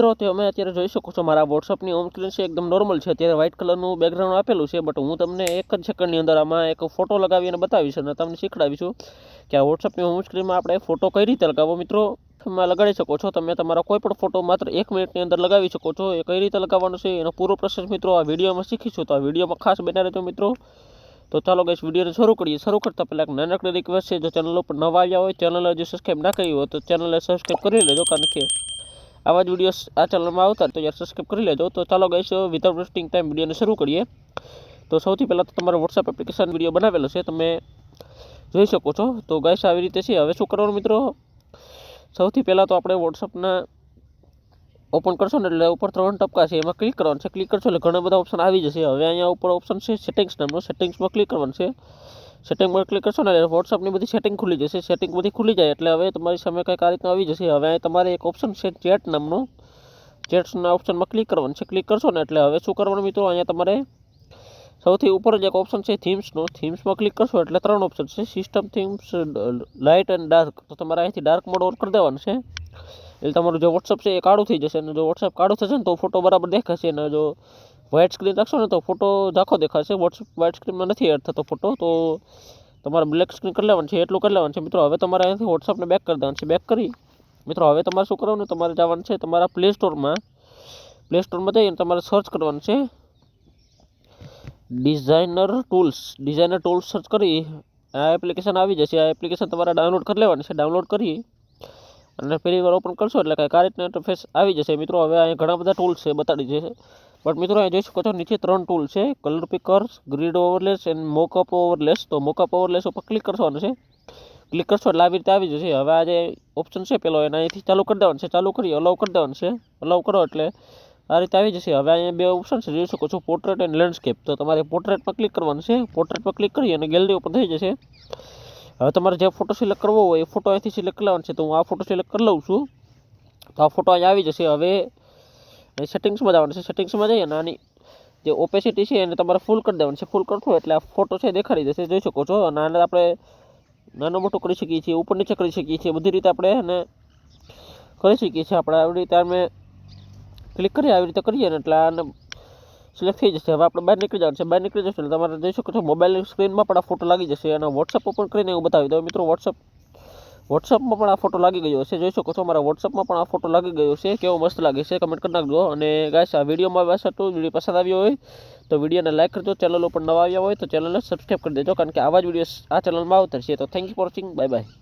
મિત્રો તમે અત્યારે જોઈ શકો છો મારા વોટ્સઅપની હોમ સ્ક્રીન છે, એકદમ નોર્મલ છે. અત્યારે વ્હાઇટ કલરનું બેકગ્રાઉન્ડ આપેલું છે બટ હું તમને એક જ સેકન્ડની અંદર આમાં એક ફોટો લગાવીને બતાવીશ અને તમને શીખડાવીશું કે આ વોટ્સઅપની હોમ સ્ક્રીનમાં આપણે ફોટો કઈ રીતે લગાવો મિત્રો, તમે લગાડી શકો છો. તમે તમારા કોઈ પણ ફોટો માત્ર એક મિનિટની અંદર લગાવી શકો છો. એ કઈ રીતે લગાવવાનો છે, એનો પૂરો પ્રોસેસ મિત્રો આ વિડીયોમાં શીખીશું. તો આ વિડીયોમાં ખાસ બના રહેજો મિત્રો. તો ચાલો ગઈશ વિડીયોને શરૂ કરીએ. શરૂ કરતાં પહેલાં એક નાનકડી રિક્વેસ્ટ છે. જો ચેનલ ઉપર નવા આવ્યા હોય ચેનલ હજી સબસ્ક્રાઈબ ના કરી હોય, તો ચેનલને સબસ્ક્રાઈબ કરી લેજો, કારણ કે આવા જ વીડિયો આ ચેનલમાં આવતા તો યાર સબસ્ક્રાઈબ કરી લેજો. તો ચાલો ગઈશ વિધાઉટ વેસ્ટિંગ ટાઈમ વિડીયોને શરૂ કરીએ. તો સૌથી પહેલાં તો તમારો વોટ્સઅપ એપ્લિકેશન વીડિયો બનાવેલો છે, તમે જોઈ શકો છો. તો ગાઈસ આવી રીતે છે. હવે શું કરવાનું મિત્રો? સૌથી પહેલાં તો આપણે વોટ્સઅપના ઓપન કરશો ને એટલે ઉપર ત્રણ ટપકા છે. એમાં ક્લિક કરવાનું છે. ક્લિક કરશો એટલે ઘણા બધા ઓપ્શન આવી જશે. હવે અહીંયા ઉપર ઓપ્શન છે સેટિંગ્સ નામનો. સેટિંગ્સમાં ક્લિક કરવાનું છે. સેટિંગમાં ક્લિક કરશો ને એટલે વોટ્સઅપની બધી સેટિંગ ખુલી જશે. સેટિંગ બધી ખુલી જાય એટલે હવે તમારી સામે કંઈક આ રીતના આવી જશે. હવે તમારે એક ઓપ્શન છે ચેટ નામનો. ચેટ્સના ઓપ્શનમાં ક્લિક કરવાનું છે. ક્લિક કરશો ને એટલે હવે શું કરવાનું મિત્રો? અહીંયા તમારે સૌથી ઉપર જ એક ઓપ્શન છે થીમ્સનો થીમ્સમાં ક્લિક કરશો એટલે ત્રણ ઓપ્શન છે. System themes light and dark તો તમારે અહીંથી ડાર્ક મોડ ઓન કરી દેવાનું છે. એટલે તમારું જે વોટ્સઅપ છે એ કાળું થઈ જશે અને જો વોટ્સઅપ કાળું થશે ને તો ફોટો બરાબર દેખાશે અને જો વ્હાઇટ સ્ક્રીન રાખશો ને તો ફોટો ઝાખો દેખાશે. વોટ્સઅપ વ્હાઇટ સ્ક્રીનમાં નથી એડ થતો ફોટો તો તમારે બ્લેક સ્ક્રીન કરી લેવાનું છે, એટલું કરી લેવાનું છે. મિત્રો, હવે તમારે અહીંયાથી વોટ્સઅપને બેક કરી દેવાનું છે. બેક કરી. મિત્રો, હવે તમારે શું કરવાનું? તમારે જવાનું છે તમારા પ્લે સ્ટોરમાં પ્લે સ્ટોરમાં જઈને તમારે સર્ચ કરવાનું છે. Designer tools designer tools search કરી. આ એપ્લિકેશન આવી જશે. આ એપ્લિકેશન તમારે ડાઉનલોડ કરી લેવાની છે. ડાઉનલોડ કરી. અને પહેલી વાર ઓપન કરશો એટલે કાંઈક આ રીતના ઇન્ટરફેસ આવી જશે. મિત્રો, હવે અહીંયા ઘણા બધા ટૂલ્સ છે બતાડી છે. બટ મિત્રો અહીંયા જોઈ શકો છો, નીચે ત્રણ ટૂલ છે. Colour pickers grid overlays and mockup overlays તો મોકઅપ ઓવરલેસ ઉપર ક્લિક કરવાનું છે. ક્લિક કરશો એટલે આવી રીતે આવી જશે. હવે આ જે ઓપ્શન છે પેલો, એના અહીંથી ચાલુ કરી દેવાનું છે. ચાલુ કરી અલાઉ કરી દેવાનું છે. અલાઉ કરો એટલે આ રીતે આવી જશે. હવે અહીંયા બે ઓપ્શન છે. જોઈ શકો છો પોર્ટ્રેટ એન્ડ લેન્ડસ્કેપ તો તમારે પોર્ટ્રેટમાં ક્લિક કરવાનું છે. પોર્ટ્રેટમાં ક્લિક કરી અને ગેલેરી ઉપર થઈ જશે. હવે તમારે જે ફોટો સિલેક્ટ કરવો હોય, એ ફોટો અહીંથી સિલેક્ટ કરવાનો છે. તો હું આ ફોટો સિલેક્ટ કરી લઉં છું. તો આ ફોટો અહીંયા આવી જશે. હવે સેટિંગ્સમાં જવાનું છે. સેટિંગ્સમાં જઈએ અને આની જે ઓપેસિટી છે એને તમારે ફૂલ કરી દેવાનું છે. ફૂલ કરશો એટલે આ ફોટો છે દેખાડી દેશે. જોઈ શકો છો. અને આને આપણે નાનો મોટો કરી શકીએ છીએ, ઉપર નીચે કરી શકીએ છીએ. બધી રીતે આપણે એને કરી શકીએ છીએ. આપણે આવી રીતે અમે ક્લિક કરીએ, આવી રીતે કરીએ ને એટલે આને સિલેક્ટ થઈ જશે. હવે આપણે બહાર નીકળી જવાનું છે. બહાર નીકળી જશે એટલે તમારે જોઈ શકો છો મોબાઈલની સ્ક્રીનમાં પણ આ ફોટો લાગી જશે. અને વોટ્સઅપ ઓપન કરીને એવું બતાવી દઉં મિત્રો વોટ્સઅપ વોટ્સઅપમાં પણ આ ફોટો લાગી ગયો છે જોઈ શકો છો મારા વોટ્સઅપમાં પણ આ ફોટો લાગી ગયો છે. કેવો મસ્ત લાગે છે કમેન્ટ કરી નાખજો. અને ગાઈસ આ વિડીયોમાં બસ હતું વીડિયો પસંદ આવ્યો હોય તો વિડીયોને લાઇક કરજો. ચેનલ ઉપર નવા આવ્યા હોય તો ચેનલને સબસ્ક્રાઈબ કરી દેજો. કારણ કે આવા જ વીડિયો આ ચેનલમાં આવતર છે તો thank you for watching bye bye